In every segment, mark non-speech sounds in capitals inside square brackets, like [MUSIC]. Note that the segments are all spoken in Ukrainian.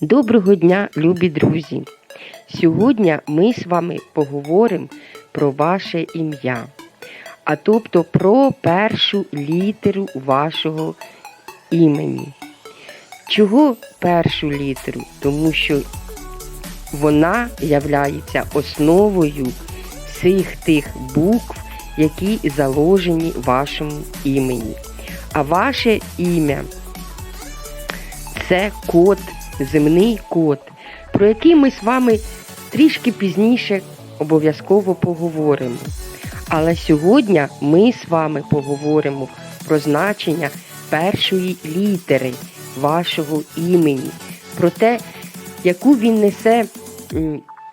Доброго дня, любі друзі! Сьогодні ми з вами поговоримо про ваше ім'я, а тобто про першу літеру вашого імені. Чого першу літеру? Тому що вона являється основою всіх тих букв, які заложені в вашому імені. А ваше ім'я це код, земний код, про який ми з вами трішки пізніше обов'язково поговоримо. Але сьогодні ми з вами поговоримо про значення першої літери вашого імені, про те, яку він несе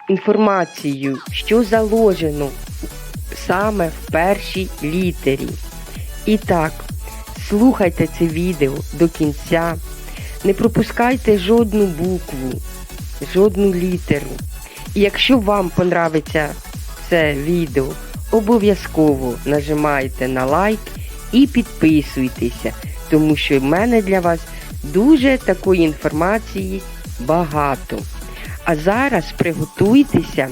інформацію, що заложено саме в першій літері. І так, слухайте це відео до кінця. Не пропускайте жодну букву, жодну літеру. І якщо вам понравиться це відео, обов'язково нажимайте на лайк і підписуйтеся, тому що в мене для вас дуже такої інформації багато. А зараз приготуйтеся,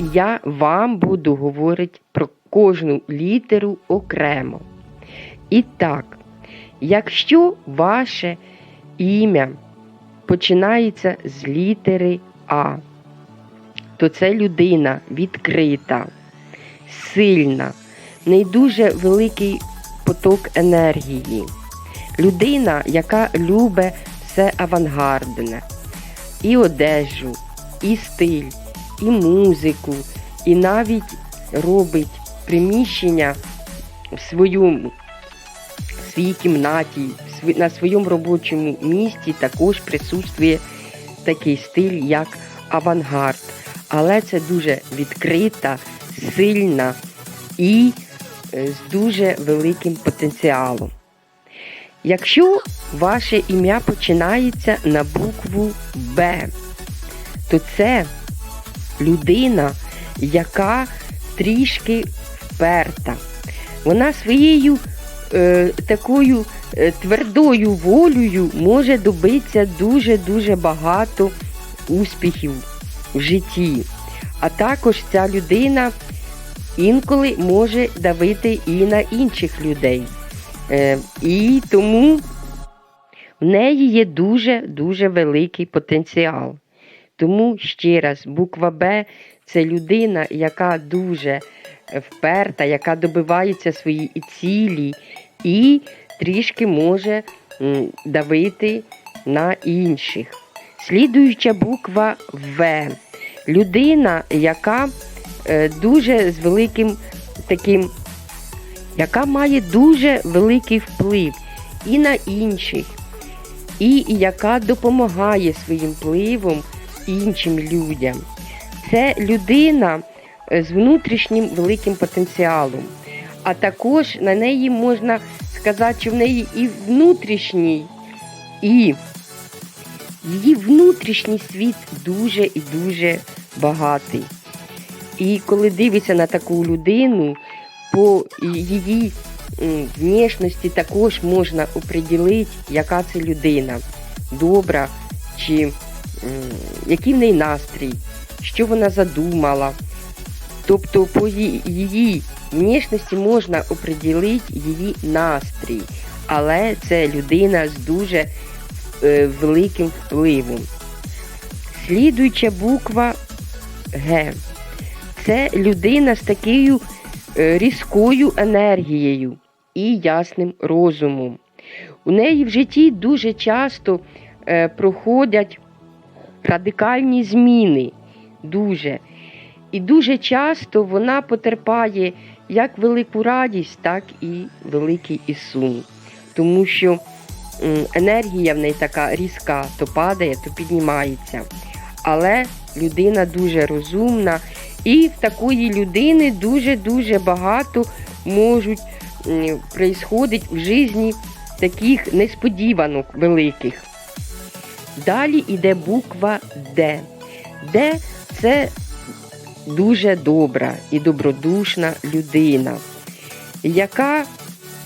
і я вам буду говорити про кожну літеру окремо. І так, якщо ваше ім'я. Починається з літери А, то це людина відкрита, сильна, в дуже великий поток енергії. Людина, яка любить все авангардне, і одежу, і стиль, і музику, і навіть робить приміщення в своєму в своїй кімнаті, в на своєму робочому місці також присутствує такий стиль, як авангард. Але це дуже відкрита, сильна і е, з дуже великим потенціалом. Якщо ваше ім'я починається на букву Б, то це людина, яка трішки вперта. Вона своєю такою е, твердою волею може добитися дуже-дуже багато успіхів в житті. А також ця людина інколи може давити і на інших людей. Е, і тому в неї є дуже-дуже великий потенціал. Тому ще раз, буква Б це людина, яка дуже вперта, яка добивається своєї цілі і трішки може давити на інших. Слідуюча буква В. Людина, яка е, дуже з великим таким, яка має дуже великий вплив і на інших, і яка допомагає своїм впливом іншим людям. Це людина е, з внутрішнім великим потенціалом. А також на неї можна сказати, що в неї і внутрішній, і її внутрішній світ дуже і дуже багатий. І коли дивишся на таку людину, по її внешності також можна оприділити, яка це людина, добра чи який в неї настрій, що вона задумала. Тобто по її внешності можна оприділити її настрій, але це людина з дуже е, великим впливом. Слідуюча буква Г. Це людина з такою е, різкою енергією і ясним розумом. У неї в житті дуже часто е, проходять радикальні зміни. Дуже. І дуже часто вона потерпає як велику радість, так і великий і сум. Тому що енергія в неї така різка, то падає, то піднімається. Але людина дуже розумна, і в такої людини дуже-дуже багато можуть происходить в житті таких несподіванок великих. Далі йде буква Д. Д це дуже добра і добродушна людина, яка,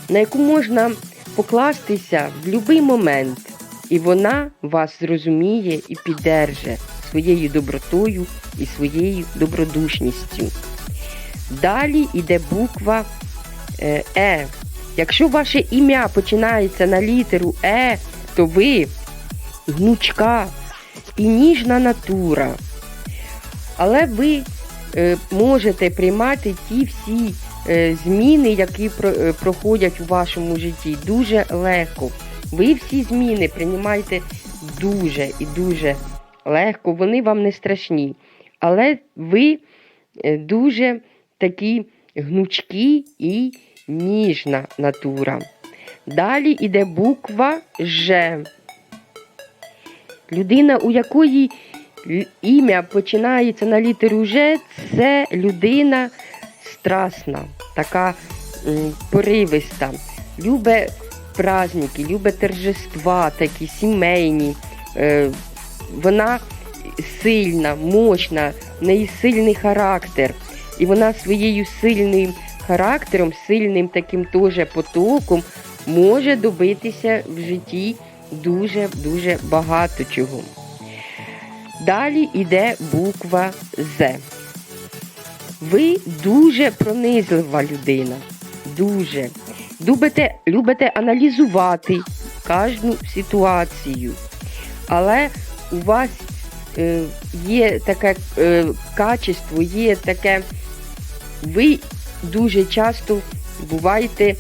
на яку можна покластися в будь-який момент. і вона вас зрозуміє і піддерже своєю добротою і своєю добродушністю. Далі йде буква е, Е. Якщо ваше ім'я починається на літеру Е, то ви гнучка і ніжна натура. Але ви е, можете приймати ті всі е, зміни, які е, проходять у вашому житті, дуже легко. Ви всі зміни приймаєте дуже і дуже легко, вони вам не страшні. Але ви дуже такі гнучкі і ніжна натура. Далі йде буква Ж. Людина, у якої ім'я починається на літеру Ж, це людина страсна, така поривиста, любить праздники, любить торжества, такі сімейні. Е, вона сильна, мощна, в неї сильний характер. І вона своєю сильним характером, сильним таким теж потоком може добитися в житті дуже-дуже багато чого. Далі йде буква З. Ви дуже пронизлива людина. Дуже. Любите, любите аналізувати кожну ситуацію. Але у вас е, є таке е, качество, є таке. Ви дуже часто буваєте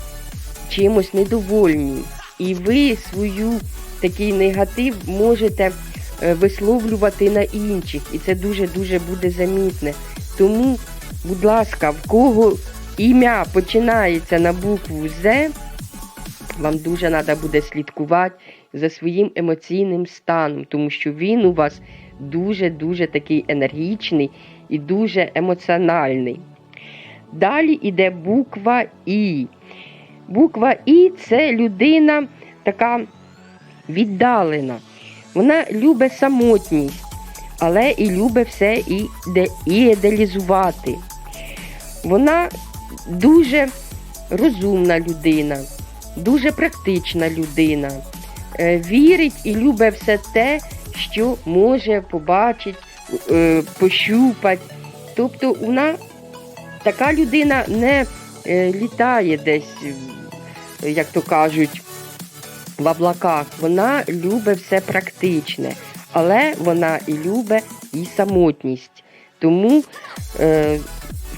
чимось недовольні. І ви свою такий негатив можете висловлювати на інших. І це дуже-дуже буде замітне. Тому, будь ласка, в кого ім'я починається на букву З, вам дуже треба буде слідкувати за своїм емоційним станом, тому що він у вас дуже-дуже такий енергічний і дуже емоціональний. Далі йде буква І. Буква І це людина така віддалена. Вона любить самотність, але і любить все і, ідеалізувати. Вона дуже розумна людина, дуже практична людина, е, вірить і любить все те, що може побачити, е, пощупати. Тобто вона така людина не е, літає десь, як то кажуть, в облаках. Вона любить все практичне, але вона і любить і самотність. Тому е,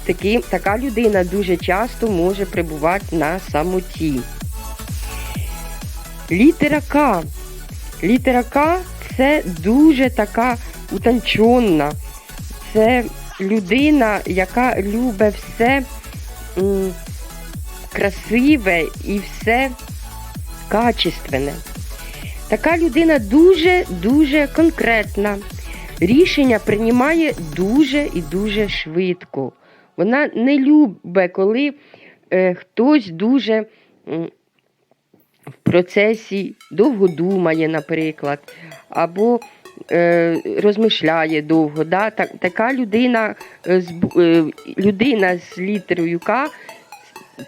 такі, така людина дуже часто може перебувати на самоті. Літера К. Літера К це дуже така утонченна. Це людина, яка любить все м, красиве і все качественне. Така людина дуже-дуже конкретна. Рішення приймає дуже і дуже швидко. Вона не любить, коли е, хтось дуже м, в процесі довго думає, наприклад, або е, розмишляє довго. Да? Так, така людина, е, з, е, людина з літерою К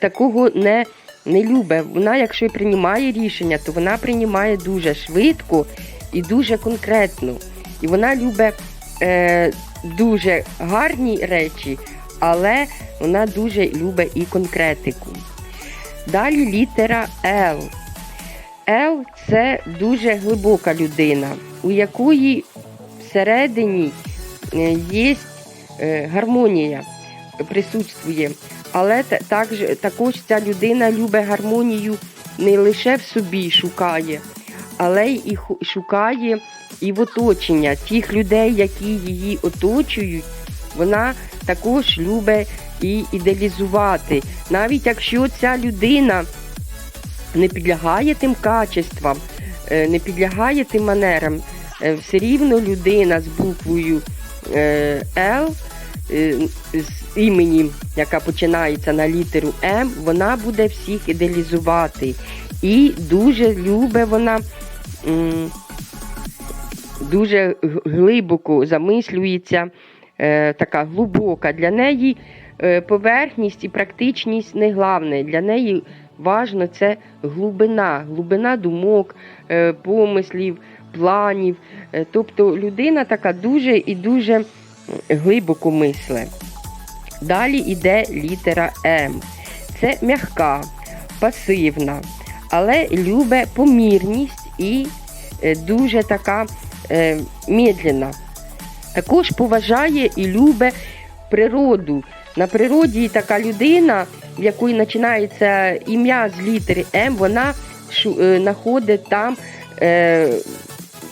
такого не, не любить. Вона, якщо і приймає рішення, то вона приймає дуже швидко і дуже конкретно. І вона любить е, дуже гарні речі, але вона дуже любить і конкретику. Далі літера Л. Л це дуже глибока людина, у якої всередині е, є е, гармонія, присутствує. Але та- також, також ця людина любить гармонію не лише в собі шукає, але й шукає і в оточення тих людей, які її оточують. Вона також любить і ідеалізувати. Навіть якщо ця людина не підлягає тим качествам, е, не підлягає тим манерам, е, все рівно людина з буквою е, Л, з іменем, яка починається на літеру М, вона буде всіх ідеалізувати. І дуже любить вона. Дуже глибоко замислюється, е, така глибока. Для неї е, поверхність і практичність не головне. Для неї важно це глибина, глибина думок, е, помислів, планів. Е, Тобто людина така дуже і дуже глибоко мисле. Далі йде літера М. Це м'яка, пасивна, але любить помірність і е, дуже така е, медленна. Також поважає і любить природу. На природі така людина, в якої починається ім'я з літери М, вона е, знаходить там, е,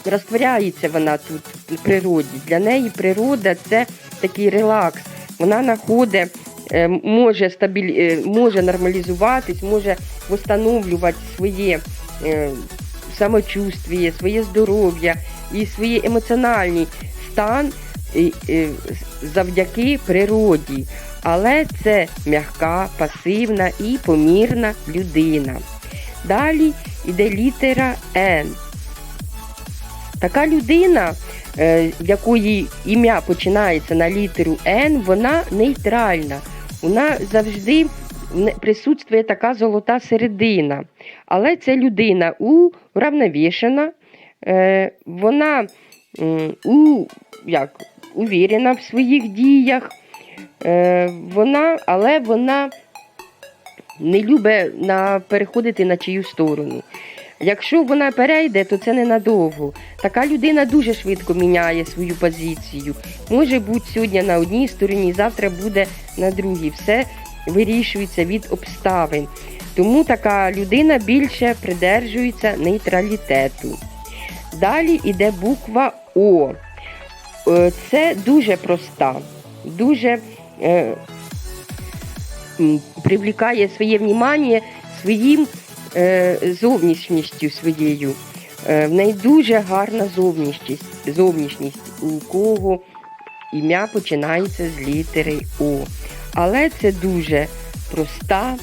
розтворяється вона тут в природі. Для неї природа це такий релакс. Вона знаходить, е, може, стабіль... е, може нормалізуватись, може встановлювати своє е, самочувствие, своє здоров'я і свій емоціональний стан завдяки природі. Але це м'яка, пасивна і помірна людина. Далі йде літера Н. Така людина, е, в якої ім'я починається на літеру Н, вона нейтральна. Вона завжди присутствує така золота середина. Але це людина уравновішена, е, вона у, як, увірена в своїх діях, е, вона, але вона не любить переходити на чию сторону. Якщо вона перейде, то це ненадовго. Така людина дуже швидко міняє свою позицію. Може бути сьогодні на одній стороні, завтра буде на другій. Все вирішується від обставин. Тому така людина більше придержується нейтралітету. Далі йде буква О. Е, Це дуже проста, дуже е, привлікає своє внимання своїм зовнішністю своєю. Е, в неї дуже гарна зовнішність, зовнішність, у кого ім'я починається з літери О. Але це дуже проста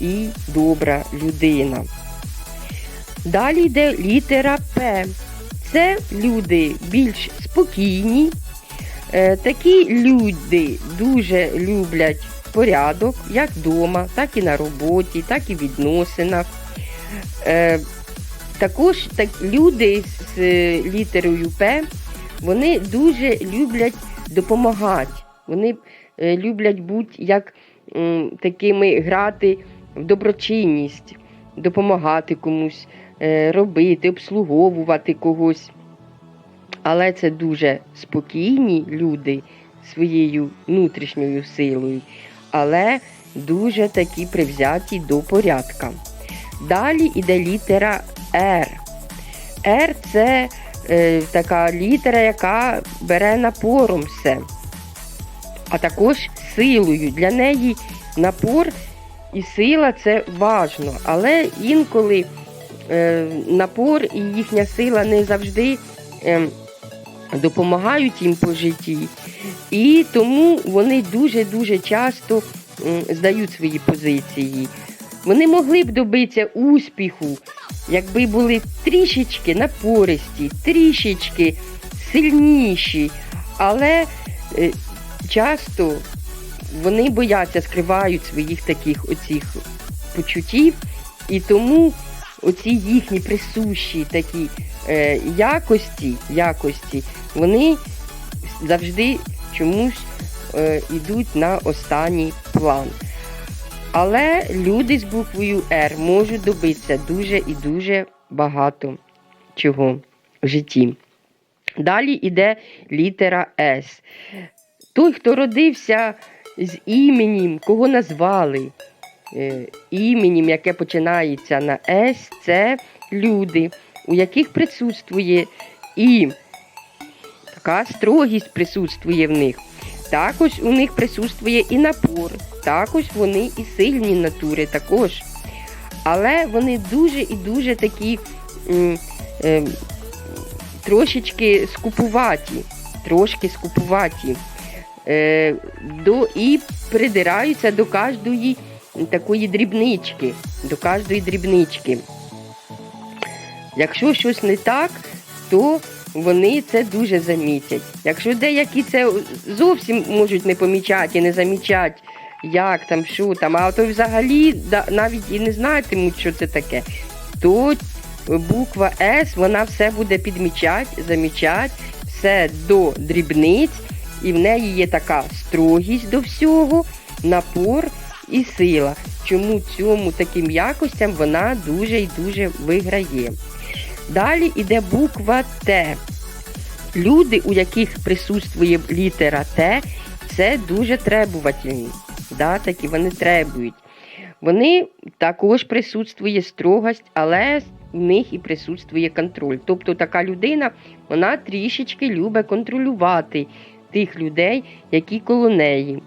і добра людина. Далі йде літера П. Це люди більш спокійні. Е, Такі люди дуже люблять порядок, як вдома, так і на роботі, так і в відносинах. Е, Також так, люди з е, літерою П, вони дуже люблять допомагати. Вони е, люблять бути як м, такими грати в доброчинність, допомагати комусь, е, робити, обслуговувати когось. Але це дуже спокійні люди своєю внутрішньою силою, але дуже такі привзяті до порядка. Далі йде літера Р. Р це е, така літера, яка бере напором все, а також силою. Для неї напор і сила це важно, але інколи е, напор і їхня сила не завжди е, допомагають їм по житті. І тому вони дуже-дуже часто здають свої позиції. Вони могли б добитися успіху, якби були трішечки напористі, трішечки сильніші, але е, часто вони бояться, скривають своїх таких оцих почуттів, і тому оці їхні присущі такі е, якості, якості, вони завжди чомусь е, йдуть на останній план. Але люди з буквою Р можуть добитися дуже і дуже багато чого в житті. Далі йде літера С. Той, хто родився з іменем, кого назвали е, іменем, яке починається на С, це люди, у яких присутствує і така строгість присутствує в них. Також у них присутствує і напор, також вони і сильні натури також. Але вони дуже і дуже такі м, е, трошечки скупуваті, трошки скупуваті. Е, до, і придираються до кожної такої дрібнички, до кожної дрібнички. Якщо щось не так, то вони це дуже замітять. Якщо деякі це зовсім можуть не помічати і не замічати як там, що там, а то взагалі навіть і не знатимуть, що це таке. То буква С, вона все буде підмічати, замічати, все до дрібниць, і в неї є така строгість до всього, напор і сила. Чому цьому таким якостям вона дуже і дуже виграє. Далі йде буква Т. Люди, у яких присутствує літера Т, це дуже требувательні. Да, такі вони требують. Вони також присутствує строгость, але в них і присутствує контроль. Тобто така людина, вона трішечки любить контролювати тих людей, які коло неї.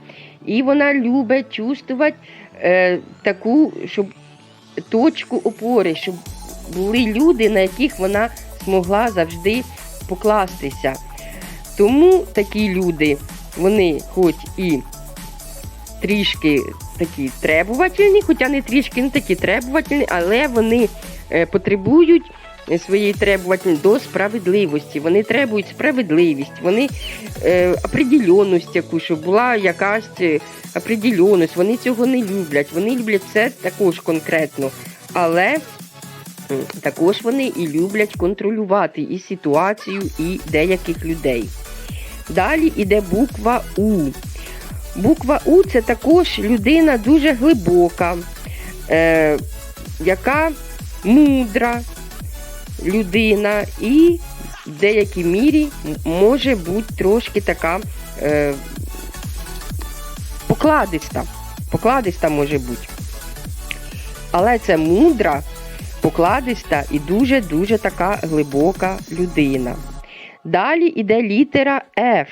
І вона любить чувствувати е, таку, щоб точку опори, щоб були люди, на яких вона змогла завжди покластися. Тому такі люди, вони хоч і трішки такі требувательні, хоча не трішки не такі требувательні, але вони е, потребують своєї требувательності до справедливості. Вони требують справедливість, вони е, определенність яку, щоб була якась е, определенність. Вони цього не люблять. Вони люблять це також конкретно. Але також вони і люблять контролювати і ситуацію, і деяких людей. Далі йде буква У. Буква У це також людина дуже глибока, е, яка мудра людина і в деякій мірі може бути трошки така е, покладиста. Покладиста може бути. Але це мудра, покладиста і дуже-дуже така глибока людина. Далі йде літера F.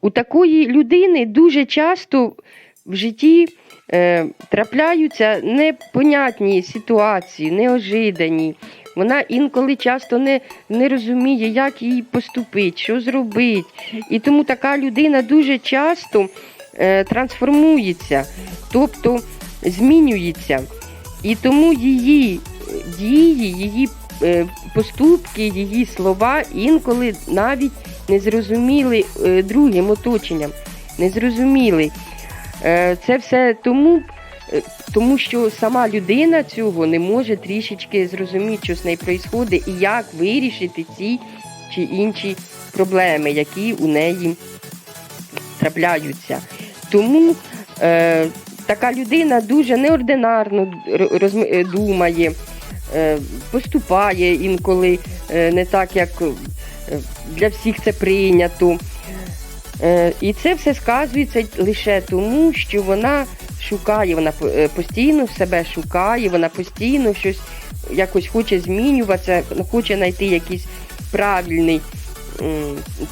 У такої людини дуже часто в житті е, трапляються непонятні ситуації, неожидані. Вона інколи часто не, не розуміє, як їй поступити, що зробити. І тому така людина дуже часто е, трансформується, тобто змінюється. І тому її дії, її е, поступки, її слова інколи навіть не зрозуміли е, другим оточенням. Не зрозуміли. Е, Це все тому, тому що сама людина цього не може трішечки зрозуміти, що з нею відбувається, і як вирішити ці чи інші проблеми, які у неї трапляються. Тому така людина дуже неординарно е, думає, е, поступає інколи е, не так, як для всіх це прийнято. І це все сказується лише тому, що вона шукає, вона по- постійно себе шукає, вона постійно щось якось хоче змінюватися, хоче знайти якийсь правильний,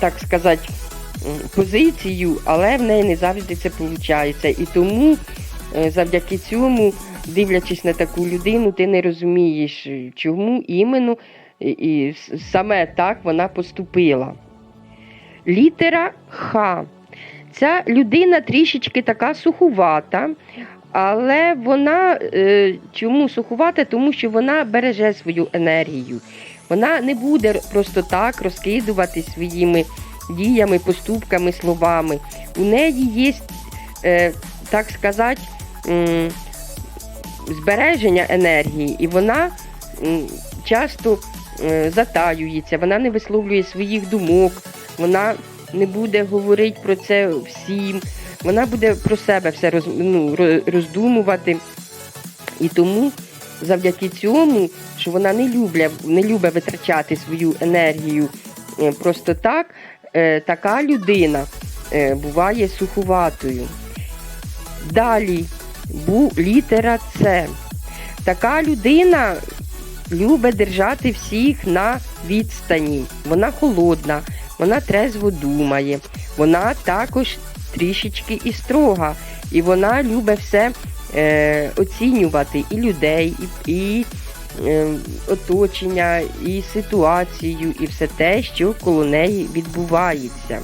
так сказати, позицію, але в неї не завжди це виходить. І тому завдяки цьому, дивлячись на таку людину, ти не розумієш, е, чому іменно і, саме так вона поступила. Літера Х. Ця людина трішечки така сухувата, але вона е, чому сухувата? Тому що вона береже свою енергію. Вона не буде просто так розкидувати своїми діями, поступками, словами. У неї є, е, так сказати, збереження енергії, і вона часто е, затаюється, вона не висловлює своїх думок, вона не буде говорити про це всім, вона буде про себе все роз, ну, роздумувати. І тому завдяки цьому, що вона не любить, не любить витрачати свою енергію е, просто так, е, така людина буває сухуватою. Далі бу, літера С. Така людина любить держати всіх на відстані. Вона холодна, вона трезво думає, вона також трішечки і строга, і вона любить все е, оцінювати і людей, і, і е, оточення, і ситуацію, і все те, що коло неї відбувається.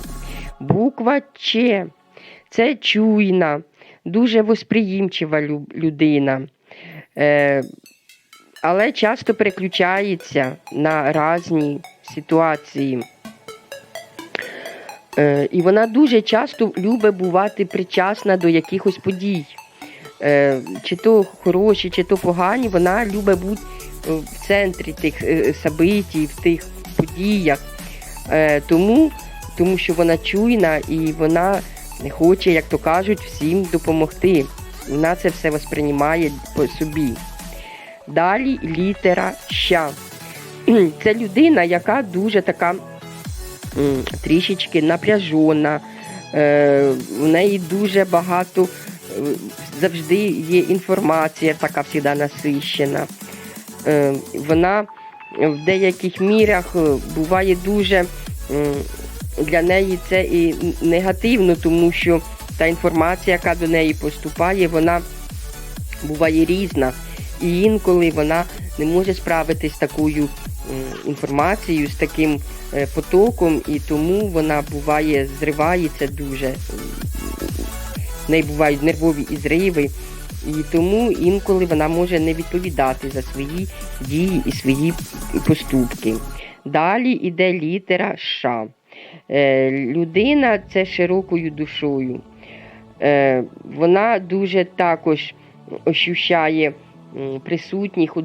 Буква Ч це чуйна, дуже восприємчива лю- людина. Е, але часто переключається на різні ситуації. Е, і вона дуже часто любить бувати причасна до якихось подій. Е, чи то хороші, чи то погані, вона любить бути в центрі тих событій, в тих подіях. Тому, тому що вона чуйна і вона хоче, як то кажуть, всім допомогти. Вона це все восприймає по собі. Далі літера ща. [CLEARS THROAT] Це людина, яка дуже така трішечки напряжена. Е, в неї дуже багато е, завжди є інформація, така завжди насищена. Е, вона в деяких мірах буває дуже для неї це і негативно, тому що та інформація, яка до неї поступає, вона буває різна. І інколи вона не може справитись з такою інформацією, з таким е, потоком, і тому вона буває зривається дуже. В неї бувають нервові і зриви, і тому інколи вона може не відповідати за свої дії і свої поступки. Далі йде літера Ш. Е, людина це широкою душою. Е, вона дуже також ощущає присутніх,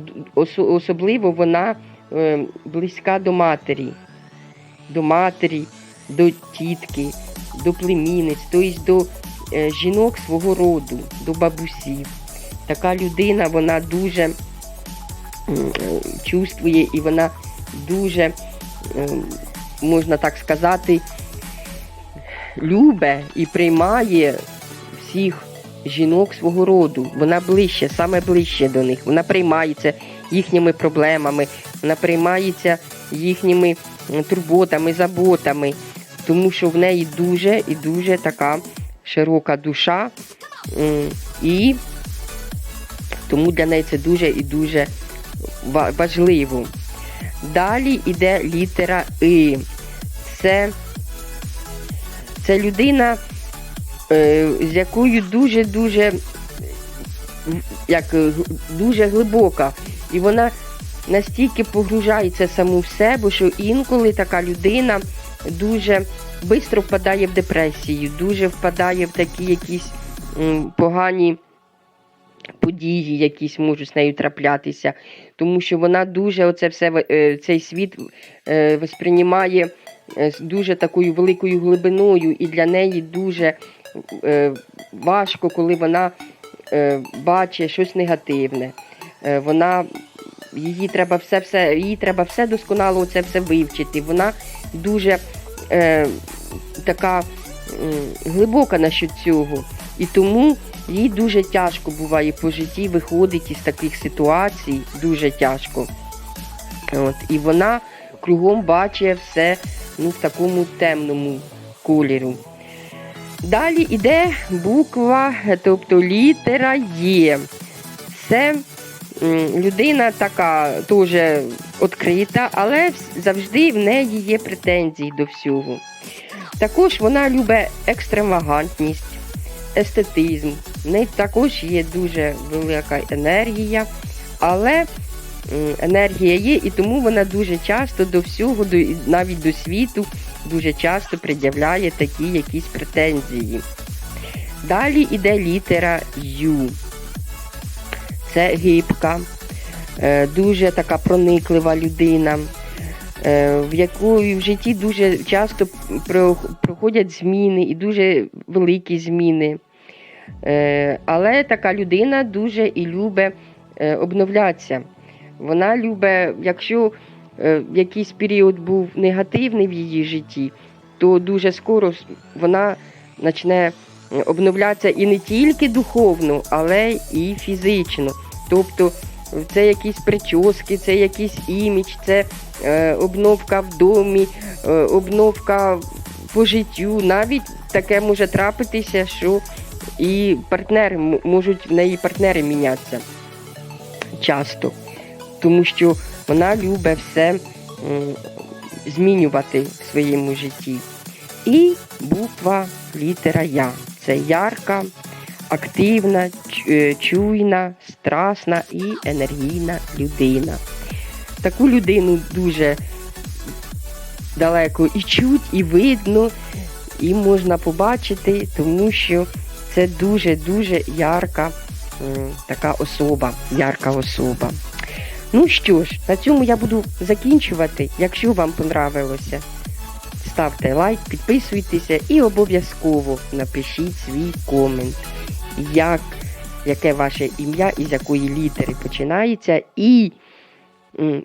особливо вона е, близька до матері, до матері, до тітки, до племінниць, тобто до жінок свого роду, до бабусів. Така людина, вона дуже чувствує і вона дуже, е, можна так сказати, любе і приймає всіх жінок свого роду. Вона ближче, саме ближче до них. Вона приймається їхніми проблемами, вона приймається їхніми турботами, заботами, тому що в неї дуже і дуже така широка душа. І тому для неї це дуже і дуже важливо. Далі йде літера И. Це, це людина, е, з якою дуже-дуже як, дуже глибока. І вона настільки погружається саму в себе, що інколи така людина дуже швидко впадає в депресію, дуже впадає в такі якісь м, погані події, якісь можуть з нею траплятися, тому що вона дуже оце все е, цей світ е, восприймає е, дуже такою великою глибиною, і для неї дуже важко, коли вона бачить щось негативне. Вона її треба все, все, їй треба все досконало це все вивчити. Вона дуже така глибока насчет цього. І тому їй дуже тяжко буває по житті виходити із таких ситуацій, дуже тяжко. От, і вона кругом бачить все ну, в такому темному кольору. Далі йде буква, тобто літера Є. Це людина така теж відкрита, але завжди в неї є претензії до всього. Також вона любить екстравагантність, естетизм. В неї також є дуже велика енергія, але енергія є, і тому вона дуже часто до всього, до, навіть до світу, дуже часто пред'являє такі якісь претензії. Далі йде літера Ю. Це гибка, е, дуже така прониклива людина, в якої в житті дуже часто проходять зміни і дуже великі зміни. Е, Але така людина дуже і любить е, обновлятися. Вона любить, якщо е, якийсь період був негативний в її житті, то дуже скоро вона почне е, обновлятися і не тільки духовно, але і фізично. Тобто це якісь прически, це якийсь імідж, це е, обновка в домі, е, обновка по життю. Навіть таке може трапитися, що і партнери можуть в неї партнери мінятися часто, тому що вона любить все змінювати в своєму житті. І буква літера Я. Це ярка, активна, е, чуйна, страсна і енергійна людина. Таку людину дуже далеко і чуть, і видно, і можна побачити, тому що це дуже-дуже ярка така особа, ярка особа. Ну що ж, на цьому я буду закінчувати. Якщо вам понравилося, ставте лайк, підписуйтеся і обов'язково напишіть свій комент, як, яке ваше ім'я і з якої літери починається, і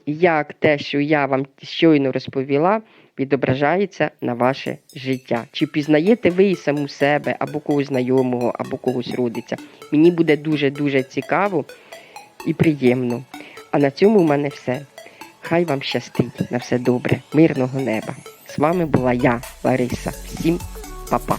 як те, що я вам щойно розповіла, відображається на ваше життя. Чи пізнаєте ви саму себе, або когось знайомого, або когось родиця? Мені буде дуже-дуже цікаво і приємно. А на цьому в мене все. Хай вам щастить на все добре, мирного неба. З вами була я, Лариса. Всім па-па.